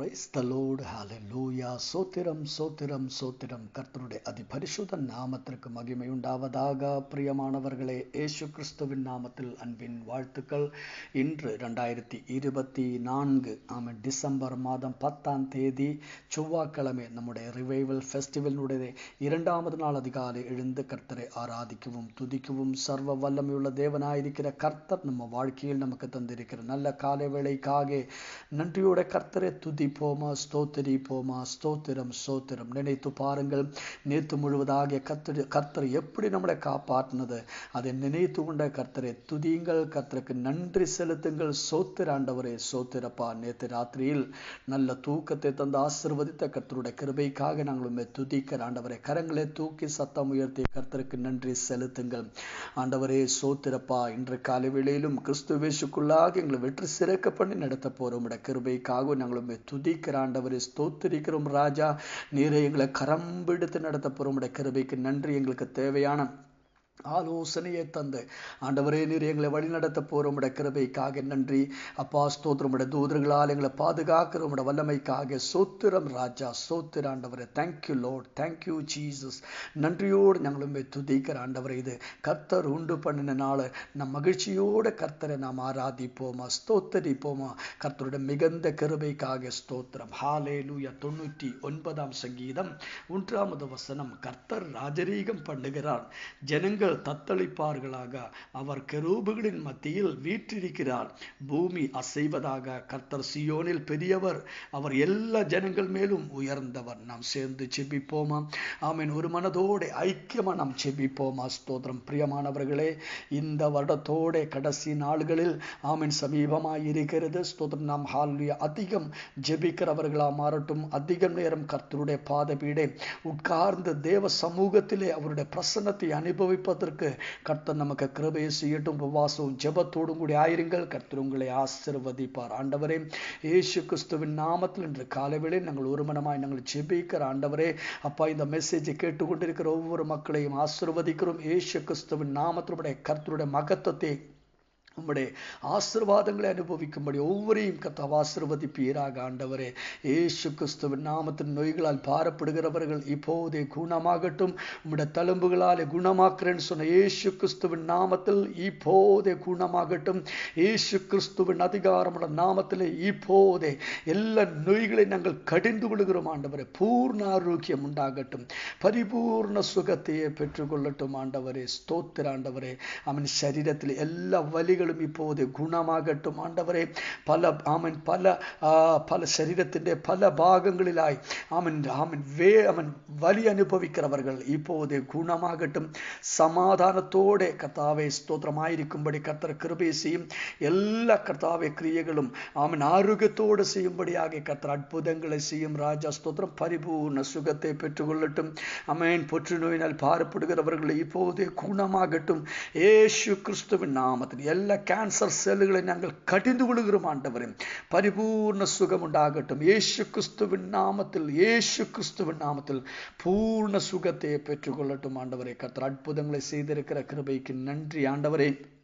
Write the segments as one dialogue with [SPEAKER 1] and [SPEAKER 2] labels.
[SPEAKER 1] Praise the load ஹalleluya சோத்திரம் சோத்திரம் சோத்திரம். கர்த்தருடைய அதிபரிசுத நாமத்திற்கு மகிமை உண்டாவதாக. பிரியமானவர்களே இயேசு கிறிஸ்துவின் நாமத்தில் அன்பின் வாழ்த்துக்கள். இன்று ரெண்டாயிரத்தி இருபத்தி நான்கு ஆமாம் டிசம்பர் மாதம் பத்தாம் தேதி செவ்வாய்க்கிழமை நம்முடைய ரிவைவல் ஃபெஸ்டிவலினுடைய இரண்டாவது நாள் அதிகாலை எழுந்து கர்த்தரை ஆராதிக்கவும் துதிக்கவும் சர்வ வல்லமையுள்ள தேவனாயிருக்கிற கர்த்தர் நம்ம வாழ்க்கையில் நமக்கு தந்திருக்கிற நல்ல காலை வேளைக்காக நன்றியோட கர்த்தரை துதி ஸ்தோத்தரிப்போமா ஸ்தோத்தரிப்போமா ஸ்தோத்திரம் ஸ்தோத்திரம். நினைத்து பாருங்கள் நேற்று முழுவதாக கர்த்தர் கர்த்தர் எப்படி நம்மளை காப்பாற்றினது? அதை நினைத்து கொண்ட கர்த்தரை துதியுங்கள். கர்த்தருக்கு நன்றி செலுத்துங்கள். சோத்திர ஆண்டவரே சோத்திரப்பா நேற்று ராத்திரியில் நல்ல தூக்கத்தை தந்து ஆசிர்வதித்த கர்த்தருடைய கிருபைக்காக நாங்கள் உண்மை துதிக்கிற ஆண்டவரை கரங்களை தூக்கி சத்தம் உயர்த்திய கர்த்தருக்கு நன்றி செலுத்துங்கள். ஆண்டவரே சோத்திரப்பா இன்று காலை வேளையிலும் கிறிஸ்துவேசுக்குள்ளாக எங்களை வெற்றி சிறக்க பண்ணி நடத்த போறோம். கிருபைக்காக நாங்கள் உண்மை துதிக்கிற ஆண்டவரை ஸ்தோத்திரிக்கிறோம் ராஜா. நீரை எங்களை கரம்பிடித்து நடத்த போகிறோம் உடைய கிருபைக்கு நன்றி. எங்களுக்கு தேவையான ஆலோசனையை தந்த. ஆண்டவரே நீர் எங்களை வழிநடத்த போகிற உடைய கிருபைக்காக நன்றி. அப்பா ஸ்தோத்திரம். உடைய தூதர்களால் எங்களை பாதுகாக்கிற உடைய வல்லமைக்காக சோத்திரம் ராஜா சோத்திர ஆண்டவரே. தேங்க்யூ லோட் தேங்க்யூ ஜீசஸ் நன்றியோடு ஞங்களுமே துதிக்கிற ஆண்டவரை இது. கர்த்தர் உண்டு பண்ணினால நம் மகிழ்ச்சியோட கர்த்தரை நாம் ஆராதிப்போமா ஸ்தோத்தரிப்போமா? கர்த்தருடைய மிகுந்த கிருபைக்காக ஸ்தோத்திரம். ஹாலே லூயா தொண்ணூற்றி ஒன்பதாம் சங்கீதம் ஒன்றாமது வசனம். கர்த்தர் ராஜரீகம் பண்ணுகிறார். ஜனங்கள் மக்கள் தத்தளிப்பார்களாக. அவர் கெரூபுகளின் மத்தியில் வீற்றிருக்கிறார். பூமி அசைவதாக கர்த்தர் சியோனில் பெரியவர். அவர் எல்லா ஜனங்கள் மேலும் உயர்ந்தவர். நாம் சேர்ந்து செபிப்போமா? ஆமீன். ஒரு மனதோட ஐக்கியமா நாம் செபிப்போமா? ஸ்தோத்திரம். பிரியமானவர்களே இந்த வருடத்தோட கடைசி நாள்களில் ஆமீன். சமீபமாக இருக்கிறது ஸ்தோத்திரம். நாம் ஹாலிய அதிகம் ஜெபிக்கிறவர்களாக மாறட்டும். அதிகம் நேரம் கர்த்தருடைய பாதபீடே உட்கார்ந்து தேவ சமூகத்திலே அவருடைய பிரசன்னத்தை அனுபவிப்பது அனுபவிப்பதற்கு கர்த்தர் நமக்கு கிருபையை செய்யட்டும். உபவாசம் ஜெபத்தோடும் கூட ஆயிருங்கள். கர்த்தர் உங்களை ஆசிர்வதிப்பார். ஆண்டவரே இயேசு கிறிஸ்துவின் நாமத்தில் இன்று காலைவேளை நாங்கள் ஒருமனமாய் நாங்கள் ஜெபிக்கிற ஆண்டவரே அப்பா இந்த மெசேஜை கேட்டுக்கொண்டிருக்கிற ஒவ்வொரு மக்களையும் ஆசிர்வதிக்கிறோம். இயேசு கிறிஸ்துவின் நாமத்தினுடைய கர்த்தருடைய மகத்துவத்தை உம்முடைய ஆசிர்வாதங்களை அனுபவிக்கும்படி ஒவ்வொரையும் கத்தாவ ஆசிர்வதிப்பீராக ஆண்டவரே. ஏசு கிறிஸ்துவின் நாமத்தின் நோய்களால் பாரப்படுகிறவர்கள் இப்போதே குணமாகட்டும் உம்முடைய தழும்புகளாலே குணமாக்குறேன்னு சொன்ன ஏசு கிறிஸ்துவின் நாமத்தில் இப்போதே குணமாகட்டும். ஏசு கிறிஸ்துவின் அதிகாரமுள்ள நாமத்திலே இப்போதே எல்லா நோய்களை நாங்கள் கடிந்து கொள்கிறோம் ஆண்டவரே. பூர்ண ஆரோக்கியம் உண்டாகட்டும். பரிபூர்ண சுகத்தையே பெற்றுக்கொள்ளட்டும் ஆண்டவரே. ஸ்தோத்திர ஆண்டவரே. அவன் சரீரத்தில் எல்லா வலிகளும் രോഗികളും இப்போது குணமாகட்டும் ஆண்டவரே பல ஆமன் பல பல ശരീരത്തിൻ്റെ പല ഭാഗങ്ങളിലായി അവൻ അവൻ വേ അവൻ വലി അനുഭവിക്കുന്നവർ இப்போது குணமாகட்டும் സമാധാനത്തോടെ കർത്താവെ സ്തോത്രമായിരിക്കുമ്പടി കർത്തർ കൃപയെ ചെയ്യും എല്ലാ കർത്താവെ ക്രിയകളും അവൻ ആരോഗ്യത്തോടെ ചെയ്യുമ്പടിയാകെ കർത്തർ അത്ഭുതങ്ങളെ ചെയ്യും രാജ സ്തോത്രം പരിപൂർണ സുഖത്തെ പെറ്റുകൊള്ളട്ടും അമേൻ പൊറ്റുനോയിനാൽ ഭാരപ്പെടുകിറവർ இப்போது குணமாகட்டும் ஏசு கிறிஸ்துவின் நாமத்தில் எல்லா எல்லா கேன்சர் செல்லுகளை நாங்கள் கடிந்து விழுகிறோம் ஆண்டவரே. பரிபூர்ண சுகம் உண்டாகட்டும் ஏசு கிறிஸ்துவின் நாமத்தில் ஏசு கிறிஸ்துவின் நாமத்தில் பூர்ண சுகத்தை பெற்றுக்கொள்ளட்டும் ஆண்டவரே. கர்த்தர் அற்புதங்களை செய்திருக்கிற கிருபைக்கு நன்றி ஆண்டவரே.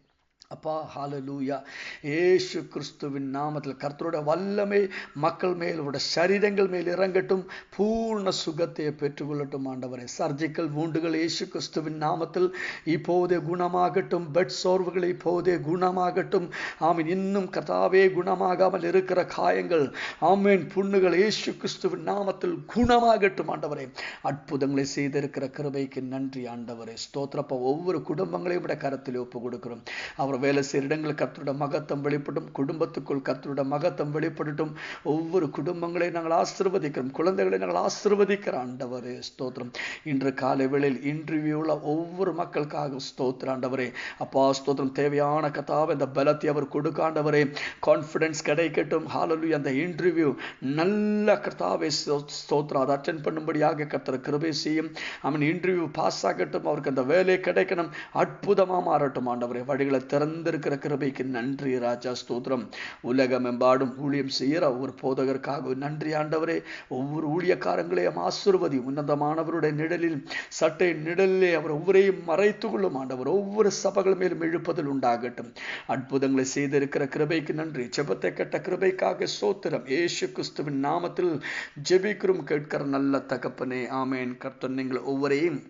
[SPEAKER 1] அப்பா ஹாலலூயா ஏசு கிறிஸ்துவின் நாமத்தில் கர்த்தருடைய வல்லமை மக்கள் மேல் உடைய சரீரங்கள் மேல் இறங்கட்டும். பூர்ண சுகத்தை பெற்றுக்கொள்ளட்டும் ஆண்டவரே. சர்ஜிக்கல் வூண்டுகள் ஏசு கிறிஸ்துவின் நாமத்தில் இப்போதே குணமாகட்டும். பெட் சோர்வுகள் இப்போதே குணமாகட்டும். ஆமீன். இன்னும் கதாவே குணமாகாமல் இருக்கிற காயங்கள் ஆமீன். புண்ணுகள் ஏசு கிறிஸ்துவின் நாமத்தில் குணமாகட்டும் ஆண்டவரே. அற்புதங்களை செய்திருக்கிற கிருபைக்கு நன்றி ஆண்டவரே. ஸ்தோத்திரப்பா. ஒவ்வொரு குடும்பங்களையும் விட கருத்தில் ஒப்பு கொடுக்கிறோம் அவர் வேலை செய்கிற இடங்கள் கர்த்தருடைய மகத்தம் வெளிப்படும் குடும்பத்துக்குள் கர்த்தருடைய மகத்தம் வெளிப்படட்டும். ஒவ்வொரு குடும்பங்களையும் நாங்கள் ஆசிர்வதிக்கிறோம். குழந்தைகளை நாங்கள் ஆசிர்வதிக்கிற ஆண்டவரே ஸ்தோத்திரம். இன்று காலை வேளையில் இன்டர்வியூவில் ஒவ்வொரு மக்களுக்காக ஸ்தோத்திர ஆண்டவரே. அப்பா ஸ்தோத்திரம். தேவையான கதாவை இந்த பலத்தை அவர் கொடுக்க ஆண்டவரே. கான்ஃபிடன்ஸ் கிடைக்கட்டும். ஹாலலு அந்த இன்டர்வியூ நல்ல கர்த்தாவை ஸ்தோத்திரம். அதை அட்டன் பண்ணும்படியாக கர்த்தர் கிருபை செய்யும். அவன் இன்டர்வியூ பாஸ் ஆகட்டும். அவருக்கு அந்த வேலை கிடைக்கணும். அற்புதமாக மாறட்டும் ஆண்டவரே. வழிகளை திறந்து திறந்திருக்கிற கிருபைக்கு நன்றி ராஜா ஸ்தோத்திரம். உலகமெம்பாடும் ஊழியம் செய்கிற ஒவ்வொரு போதகருக்காக நன்றி ஆண்டவரே. ஒவ்வொரு ஊழியக்காரங்களையும் ஆசிர்வதி. உன்னதமானவருடைய நிழலில் சட்டை நிழலிலே அவர் ஒவ்வொரையும் மறைத்து கொள்ளும் ஆண்டவர். ஒவ்வொரு சபைகள் மேலும் எழுப்பதில் உண்டாகட்டும். அற்புதங்களை செய்திருக்கிற கிருபைக்கு நன்றி. ஜெபத்தை கட்ட கிருபைக்காக சோத்திரம் ஏசு கிறிஸ்துவின் நாமத்தில் ஜெபிக்கிறோம். கேட்கிற நல்ல தகப்பனே. ஆமேன். கர்த்தன் நீங்கள் ஒவ்வொரையும்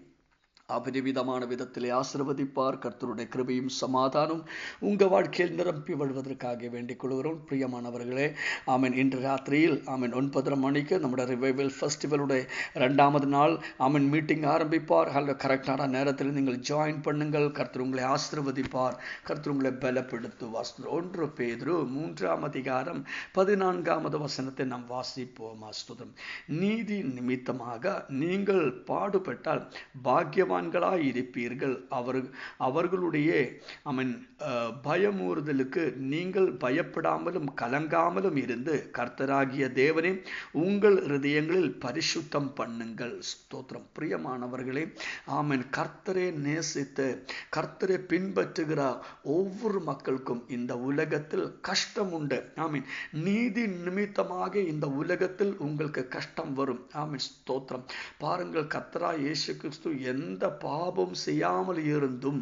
[SPEAKER 1] அபரிவிதமான விதத்திலே ஆசிர்வதிப்பார். கர்த்தருடைய கிருபையும் சமாதானம் உங்க வாழ்க்கையில் நிரம்பி வழுவதற்காக வேண்டிக் கொள்கிறோம். பிரியமானவர்களே ஆமீன். இன்று ராத்திரியில் ஆமீன் ஒன்பதரை மணிக்கு நம்முடைய ரிவைவல் ஃபெஸ்டிவலுடைய ரெண்டாவது நாள் ஆமீன் மீட்டிங் ஆரம்பிப்பார். அல்ல கரெக்டான நேரத்தில் நீங்கள் ஜாயின் பண்ணுங்கள். கர்த்தர் உங்களை ஆசிர்வதிப்பார். கர்த்தர் உங்களை பலப்படுத்துவார். ஒன்று பேதுரு மூன்றாம் அதிகாரம் பதினான்காமது வசனத்தை நாம் வாசிப்போம்? அஸ்துதம் நீதி நிமித்தமாக நீங்கள் பாடுபட்டால் பாக்கியவான் பாக்கியவான்களாய் இருப்பீர்கள் அவர் அவர்களுடைய அவன் பயமூறுதலுக்கு நீங்கள் பயப்படாமலும் கலங்காமலும் இருந்து கர்த்தராகிய தேவனே உங்கள் இருதயங்களில் பரிசுத்தம் பண்ணுங்கள். ஸ்தோத்திரம். பிரியமானவர்களே ஆமன் கர்த்தரை நேசித்து கர்த்தரை பின்பற்றுகிற ஒவ்வொரு மக்களுக்கும் இந்த உலகத்தில் கஷ்டம் உண்டு ஆமீன் நீதி நிமித்தமாக இந்த உலகத்தில் உங்களுக்கு கஷ்டம் வரும். ஆமீன் ஸ்தோத்திரம். பாருங்கள் கர்த்தரா இயேசு கிறிஸ்து எந்த பாபம் செய்யாமல் இருந்தும்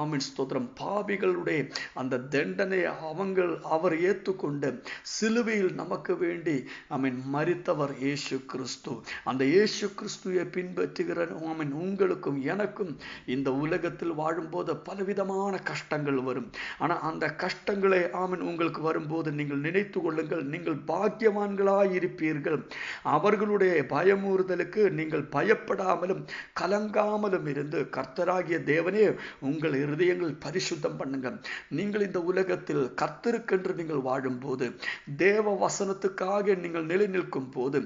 [SPEAKER 1] ஆமின் ஸ்தோத்திரம். பாபிகளுடைய அந்த தண்டனை அவங்கள் அவர் ஏற்றுக்கொண்டு சிலுவையில் நமக்கு வேண்டி ஆமீன் மறித்தவர் இயேசு கிறிஸ்து. அந்த இயேசு கிறிஸ்துவை பின்பற்றுகிற ஆமீன் உங்களுக்கும் எனக்கும் இந்த உலகத்தில் வாழும்போது பலவிதமான கஷ்டங்கள் வரும். ஆனால் அந்த கஷ்டங்களை ஆமீன் உங்களுக்கு வரும்போது நீங்கள் நினைத்து கொள்ளுங்கள் நீங்கள் பாக்கியவான்களாய் இருப்பீர்கள். அவர்களுடைய பயமுறுதலுக்கு நீங்கள் பயப்படாமலும் கலங்காமலும் இருந்து கர்த்தராகிய தேவனே உங்கள் இருதயங்கள் பரிசுத்தம் பண்ணுங்க. நீங்கள் இந்த உலகத்தில் கர்த்தருக்கென்று நீங்கள் வாழும்போது தேவ வசனத்துக்காக நீங்கள் நிலை நிற்கும் போது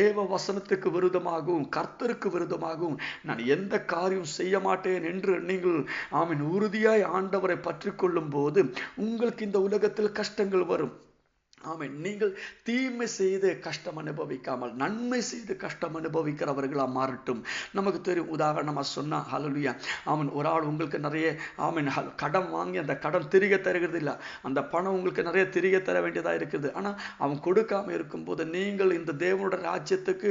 [SPEAKER 1] தேவ வசனத்துக்கு விருதமாகவும் கர்த்தருக்கு விருதமாகவும் நான் எந்த காரியம் செய்ய மாட்டேன் என்று நீங்கள் ஆமின் உறுதியாய் ஆண்டவரை பற்றி கொள்ளும் போது உங்களுக்கு இந்த உலகத்தில் கஷ்டங்கள் வரும். ஆமாம் நீங்கள் தீமை செய்து கஷ்டம் அனுபவிக்காமல் நன்மை செய்து கஷ்டம் அனுபவிக்கிறவர்களா மாறட்டும். நமக்கு தெரியும் உதாரணமாக சொன்னா ஹலலுயா அவன் ஒரு ஆள் உங்களுக்கு நிறைய ஆமீன் கடன் வாங்கி அந்த கடன் திருக தருகிறது இல்லை. அந்த பணம் உங்களுக்கு நிறைய திருக தர வேண்டியதாக இருக்குது. ஆனால் அவன் கொடுக்காம இருக்கும்போது நீங்கள் இந்த தேவனோட ராஜ்யத்துக்கு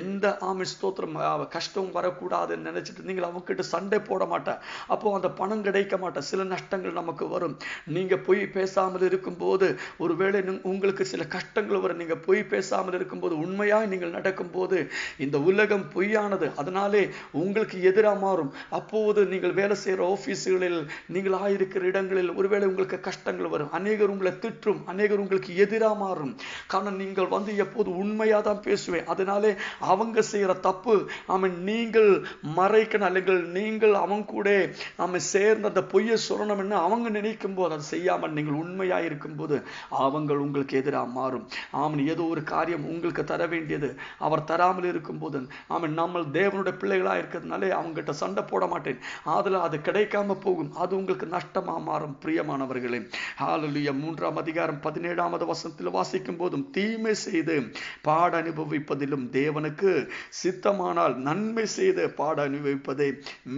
[SPEAKER 1] எந்த ஆமீன் ஸ்தோத்திரம் கஷ்டம் வரக்கூடாதுன்னு நினைச்சிட்டு நீங்கள் அவங்ககிட்ட சண்டை போட மாட்டேன் அப்போ அந்த பணம் கிடைக்க மாட்டேன் சில நஷ்டங்கள் நமக்கு வரும். நீங்க போய் பேசாமல் இருக்கும்போது ஒருவேளை உங்களுக்கு சில கஷ்டங்கள் வரும். நீங்க பொய் பேசாமல் இருக்கும்போது உண்மையாய் நீங்கள் நடக்கும்போது இந்த உலகம் பொய்யானது. அதனாலே உங்களுக்கு எதிராக மாறும். அப்போது நீங்கள் வேலை செய்கிற ஆஃபீஸுகளில் நீங்கள் ஆயிருக்கிற இடங்களில் ஒருவேளை உங்களுக்கு கஷ்டங்கள் வரும். அநேகர் உங்களை திற்றும். அநேகர் உங்களுக்கு எதிராக மாறும். காரணம் நீங்கள் வந்து எப்போது உண்மையாக தான் பேசுவேன். அதனாலே அவங்க செய்கிற தப்பு அவன் நீங்கள் மறைக்கணும். அல்லங்கள் நீங்கள் அவங்க கூட அவன் சேர்ந்த அந்த பொய்யை சொல்லணும்னு அவங்க நினைக்கும் போது அதை செய்யாமல் நீங்கள் உண்மையாக இருக்கும்போது அவங்க உங்களுக்கு எதிராக மாறும். ஆமன் ஏதோ ஒரு காரியம் உங்களுக்கு தர வேண்டியது. அவர் தராமல் இருக்கும்போது ஆமன் நம்ம தேவனுடைய பிள்ளைகளாக இருக்கிறதுனாலே அவங்ககிட்ட சண்டை போட மாட்டேன். அதில் அது கிடைக்காம போகும். அது உங்களுக்கு நஷ்டமாக மாறும் பிரியமானவர்களே. ஹாலலுய மூன்றாம் அதிகாரம் பதினேழாவது வசனத்தில் வாசிக்கும் போதும் தீமை செய்து பாட அனுபவிப்பதிலும் தேவனுக்கு சித்தமானால் நன்மை செய்து பாட அனுபவிப்பதே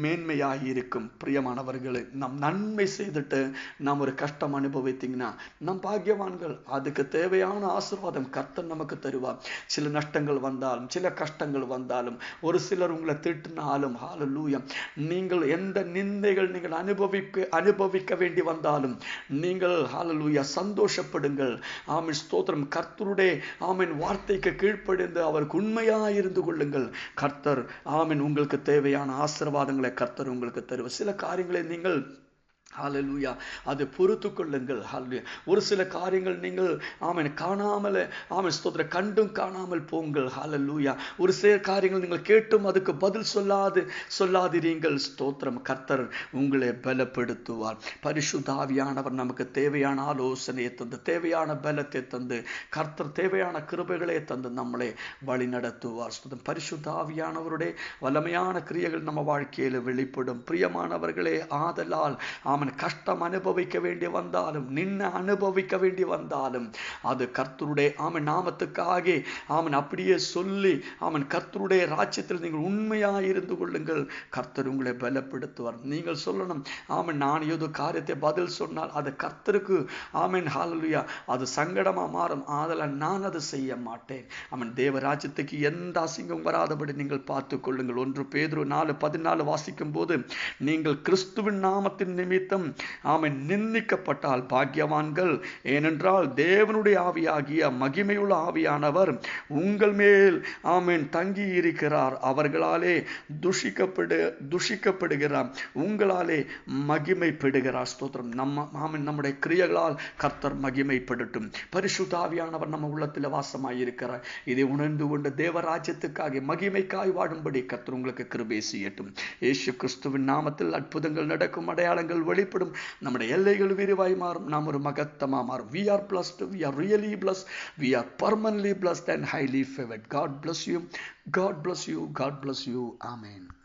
[SPEAKER 1] மேன்மையாக இருக்கும். பிரியமானவர்களே நம் நன்மை செய்துட்டு நாம் ஒரு கஷ்டம் அனுபவித்தீங்கன்னா நம் பாக்கியவான்கள் அதுக்கு தேவையான ஆசீர்வாதம் கர்த்தன் நமக்கு தருவார். சில நஷ்டங்கள் வந்தாலும் சில கஷ்டங்கள் வந்தாலும் ஒரு சிலர் உங்களை திட்டினாலும் ஹாலலூயம் நீங்கள் எந்த நிந்தைகள் நீங்கள் அனுபவிக்க அனுபவிக்க வேண்டி வந்தாலும் நீங்கள் ஹாலலூயா சந்தோஷப்படுங்கள். ஆமின். ஸ்தோத்திரம். கர்த்தருடைய ஆமின் வார்த்தைக்கு கீழ்ப்படிந்து அவருக்கு உண்மையாக இருந்து கொள்ளுங்கள். கர்த்தர் ஆமின் உங்களுக்கு தேவையான ஆசிர்வாதங்களை கர்த்தர் உங்களுக்கு தருவார். சில காரியங்களை நீங்கள் ஹாலலூயா அது பொறுத்து கொள்ளுங்கள். ஹாலலூயா ஒரு சில காரியங்கள் நீங்கள் ஆமன் காணாமல் ஆமன் ஸ்தோத்திர கண்டும் காணாமல் போங்கள். ஹாலலூயா ஒரு சில காரியங்கள் நீங்கள் கேட்டும் அதுக்கு பதில் சொல்லாது சொல்லாதிரீங்கள். ஸ்தோத்திரம். கர்த்தர் உங்களை பலப்படுத்துவார். பரிசுதாவியானவர் நமக்கு தேவையான ஆலோசனையை தந்து தேவையான பலத்தை தந்து கர்த்தர் தேவையான கிருபைகளை தந்து நம்மளை வழி நடத்துவார். ஸ்தோத்திரம். பரிசுத்தாவியானவருடைய வல்லமையான கிரியைகள் நம்ம வாழ்க்கையில் வெளிப்படும். பிரியமானவர்களே ஆதலால் ஆம் அவன் கஷ்டம் அனுபவிக்க வேண்டி வந்தாலும் நின்று அனுபவிக்க வேண்டி வந்தாலும் அது கர்த்தருடைய அவன் நாமத்துக்காக அவன் அப்படியே சொல்லி அவன் கர்த்தருடைய ராஜ்யத்தில் நீங்கள் உண்மையாக இருந்து கொள்ளுங்கள். கர்த்தர் உங்களை பலப்படுத்துவார். நீங்கள் சொல்லணும் ஆமன் நான் ஏதோ காரியத்தை பதில் சொன்னால் அது கர்த்தருக்கு ஆமன் ஹாலலுயா அது சங்கடமா மாறும். ஆதலால் நான் அதை செய்ய மாட்டேன். அவன் தேவராஜ்யத்துக்கு எந்த அசிங்கம் வராதபடி நீங்கள் பார்த்து கொள்ளுங்கள். ஒன்று பேதுரு நாலு பதினாலு வாசிக்கும் போது நீங்கள் கிறிஸ்துவின் நாமத்தின் நிமித்தம் நிமித்தம் ஆமை நிந்திக்கப்பட்டால் பாக்கியவான்கள். ஏனென்றால் தேவனுடைய ஆவியாகிய மகிமையுள்ள ஆவியானவர் உங்கள் மேல் ஆமீன் தங்கி இருக்கிறார் அவர்களாலே துஷிக்கப்படு துஷிக்கப்படுகிறார். உங்களாலே மகிமைப்படுகிறார். ஸ்தோத்திரம். நம்ம ஆமீன் நம்முடைய கிரியைகளால் கர்த்தர் மகிமைப்படட்டும். பரிசுத்தாவியானவர் நம்ம உள்ளத்தில் வாசமாயிருக்கிறார். இதை உணர்ந்து கொண்டு தேவராஜ்யத்துக்காக மகிமைக்காய் வாழும்படி கர்த்தர் உங்களுக்கு கிருபை செய்யட்டும். இயேசு கிறிஸ்துவின் நாமத்தில் அற்புதங்கள் நடக்கும் அடையாளங்கள் വെളിപ്പെടും നമ്മുടെ എല്ലകൾ വിരിവായി മാറും നാം ഒരു മകത്തമായി മാറും we are blessed we are really blessed we are permanently blessed and highly favoured God bless you God bless you God bless you amen